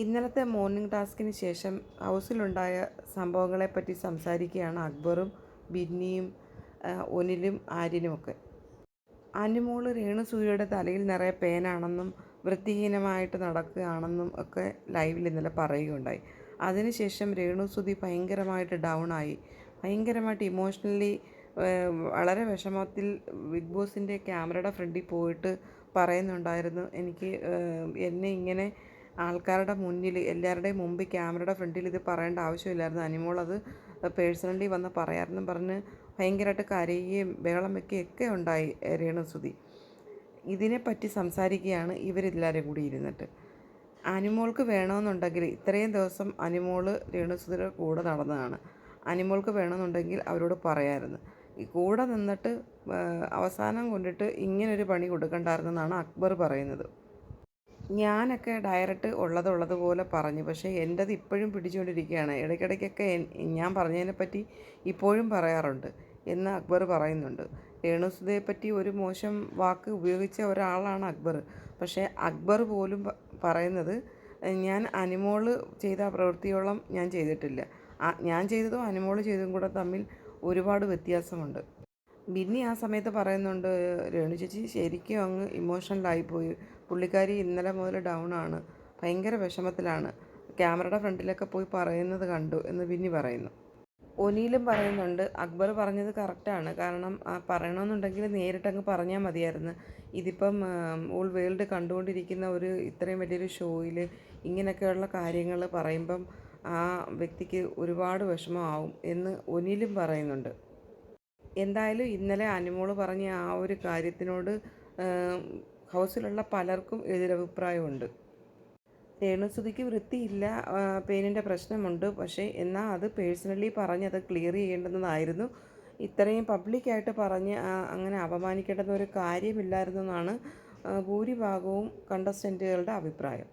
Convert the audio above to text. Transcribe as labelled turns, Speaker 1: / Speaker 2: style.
Speaker 1: ഇന്നലത്തെ മോർണിംഗ് ടാസ്കിന് ശേഷം ഹൗസിലുണ്ടായ സംഭവങ്ങളെപ്പറ്റി സംസാരിക്കുകയാണ് അക്ബറും ബിന്നിയും ഒനിലും ആര്യനുമൊക്കെ. അനുമോൾ രേണുസൂര്യയുടെ തലയിൽ നിറയെ പേനാണെന്നും വൃത്തിഹീനമായിട്ട് നടക്കുകയാണെന്നും ഒക്കെ ലൈവിൽ ഇന്നലെ പറയുകയുണ്ടായി. അതിനുശേഷം രേണുസുതി ഭയങ്കരമായിട്ട് ഡൗൺ ആയി ഭയങ്കരമായിട്ട് ഇമോഷണലി വളരെ വിഷമത്തിൽ ബിഗ് ബോസിന്റെ ക്യാമറയുടെ ഫ്രണ്ടിൽ പോയിട്ട് പറയുന്നുണ്ടായിരുന്നു എനിക്ക് എന്നെ ഇങ്ങനെ ആൾക്കാരുടെ മുന്നിൽ എല്ലാവരുടെയും മുമ്പിൽ ക്യാമറയുടെ ഫ്രണ്ടിൽ ഇത് പറയേണ്ട ആവശ്യമില്ലായിരുന്നു. അനിമോൾ അത് പേഴ്സണലി വന്ന് പറയാമെന്നും പറഞ്ഞ് ഭയങ്കരമായിട്ട് കരയുകയും ബഹളം വയ്ക്കുകയൊക്കെ ഉണ്ടായി രേണു രേണുസുതി ഇതിനെപ്പറ്റി സംസാരിക്കുകയാണ് ഇവരെല്ലാവരും കൂടി ഇരുന്നിട്ട്. അനിമോൾക്ക് വേണമെന്നുണ്ടെങ്കിൽ ഇത്രയും ദിവസം അനിമോൾ രേണുസുതിയുടെ കൂടെ നടന്നതാണ്. അനിമോൾക്ക് വേണമെന്നുണ്ടെങ്കിൽ അവരോട് പറയാമായിരുന്നു ഈ കൂടെ നിന്നിട്ട് അവസാനം കൊണ്ടിട്ട് ഇങ്ങനൊരു പണി കൊടുക്കണ്ടായിരുന്നെന്നാണ് അക്ബർ പറയുന്നത്. ഞാനൊക്കെ ഡയറക്റ്റ് ഉള്ളതുള്ളതുപോലെ പറഞ്ഞു. പക്ഷേ എന്റെത് ഇപ്പോഴും പിടിച്ചുകൊണ്ടിരിക്കുകയാണ്. ഇടയ്ക്കിടയ്ക്കൊക്കെ ഞാൻ പറഞ്ഞതിനെപ്പറ്റി ഇപ്പോഴും പറയാറുണ്ട്. എന്ന് അക്ബർ പറയുന്നുണ്ട്. രേണുസുധയെപ്പറ്റി പറ്റി ഒരു മോശം വാക്ക് ഉപയോഗിച്ച ഒരാളാണ് അക്ബർ. പക്ഷേ അക്ബർ പോലും പറയുന്നത് ഞാൻ അനിമോൾ ചെയ്ത പ്രവൃത്തിയോളം ഞാൻ ചെയ്തിട്ടില്ല. ഞാൻ ചെയ്തതും അനിമോൾ ചെയ്തതും കൂടെ തമ്മിൽ ഒരുപാട് വ്യത്യാസമുണ്ട്. ബിന്നി ആ സമയത്ത് പറയുന്നുണ്ട് രേണു ചേച്ചി ശരിക്കും അങ്ങ് ഇമോഷണലായിപ്പോയി പുള്ളിക്കാരി ഇന്നലെ മുതൽ ഡൗൺ ആണ്. ഭയങ്കര വിഷമത്തിലാണ്. ക്യാമറയുടെ ഫ്രണ്ടിലൊക്കെ പോയി പറയുന്നത് കണ്ടു എന്ന് ബിന്നി പറയുന്നു. ഒനിയിലും പറയുന്നുണ്ട് അക്ബർ പറഞ്ഞത് കറക്റ്റാണ് കാരണം ആ, പറയണമെന്നുണ്ടെങ്കിൽ നേരിട്ടങ്ങ് പറഞ്ഞാൽ മതിയായിരുന്നു. ഇതിപ്പം ഓൾ വേൾഡ് കണ്ടുകൊണ്ടിരിക്കുന്ന ഒരു ഇത്രയും വലിയൊരു ഷോയിൽ ഇങ്ങനെയൊക്കെയുള്ള കാര്യങ്ങൾ പറയുമ്പം ആ വ്യക്തിക്ക് ഒരുപാട് വിഷമമാവും എന്ന് ഒനിയിലും പറയുന്നുണ്ട്. എന്തായാലും ഇന്നലെ അനുമോൾ പറഞ്ഞ ആ ഒരു കാര്യത്തിനോട് ഹൗസിലുള്ള പലർക്കും എതിരഭിപ്രായമുണ്ട്. രേണുസുതിക്ക് വൃത്തിയില്ല പെയിനിന്റെ പ്രശ്നമുണ്ട്. പക്ഷേ എന്നാൽ അത് പേഴ്സണലി പറഞ്ഞ് അത് ക്ലിയർ ചെയ്യേണ്ടുന്നതായിരുന്നു. ഇത്രയും പബ്ലിക്കായിട്ട് പറഞ്ഞ് അങ്ങനെ അപമാനിക്കേണ്ടുന്ന ഒരു കാര്യമില്ലായിരുന്നു എന്നാണ് ഭൂരിഭാഗവും കണ്ടസ്റ്റന്റുകളുടെ അഭിപ്രായം.